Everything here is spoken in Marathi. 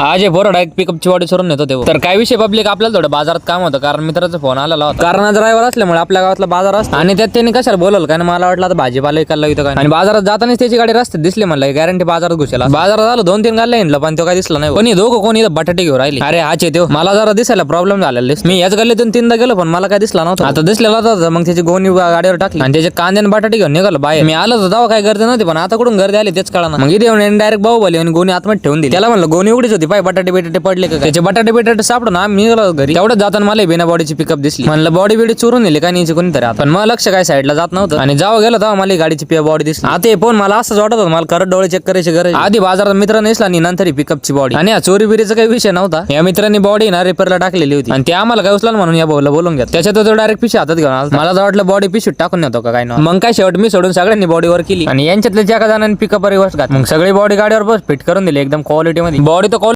आज बोरड एक पिकअपची वाडी सोडून येतो तेव्हा तर काय विषय पब्लिक आपल्याला थोडं बाजारात काम होतं कारण मित्राचा फोन आलेला होता. कारण आज ड्रायव्हर असल्यामुळे आपल्या गावातला बाजार असतो. आणि त्यात त्यांनी कशाला बोलवलं? कारण मला वाटलं आता भाजीपाला विकायला इथं काय आणि बाजारात जातानाच त्याची गाडी रस्त्यात दिसली म्हणलं गॅरंटी बाजारात घुसेला बाजारात आलो दोन तीन गाडल्या येणलं पण तो काय दिसला नाही. कोणी दोघं कोणी बटाटे घेऊन राहिले? अरे हाच येतो मला जरा दिसायला प्रॉब्लेम झालेला मी याच गल्लीतून तीनदा गेलो पण मला काय दिसला नव्हता. आता दिसलेला होता मग त्याची गोणी गाडीवर टाकली. आणि त्याचे कांदे आणि बटाटे घेऊन निघालो बाहेर. मी आलो तर तेव्हा काय गर्दी नव्हती पण आता कुठून गर्दी आली तेच कळणार मग इथे येऊन डायरेक्ट भाऊ आणि गोणी आतमध्ये ठेवून दिली. त्याला म्हणलं गोणी उघडीच होती पाय बटाटे बिटाटे पडले का काय? त्याचे बटाटे बिटाटे सापडून आम्ही निघालो घरी. तेवढं जाताना मला बिना बॉडीची पिकअप दिसली. म्हणलं बॉडी बिडी चोरून नेली का नाही कोणीतरी आता? पण मग लक्ष काय साईडला जात नव्हतं. आणि जावं गेलो तेव्हा मला ही गाडीची बॉडी दिसली. आता हे पण मला असंच वाटत होतं. मला करत डोळे चेक करायची गरज आहे. आधी बाजारात मित्र नेसला आणि नंतर पिकअपची बॉडी आणि या चोरी बिरीचा काही विषय नव्हता. या मित्रांनी बॉडी ना रिपेअरला टाकलेली होती. आणि ते आम्हाला काय उचला म्हणून या भाऊला बोलून घ्या त्याच्यात तो डायरेक्ट पिशी हातात घेऊन आला. मला तर वाटलं बॉडी पिशवीत टाकून नव्हतो का काय ना मग काय शेवट मी सोडून सगळ्यांनी बॉडीवर केली. आणि यांच्यातल्या का जणांनी पिकअप रिवर्स घात मग सगळी बॉडी गाडीवर बस फिट करून दिली एकदम क्वालिटी मध्ये. बॉडी तर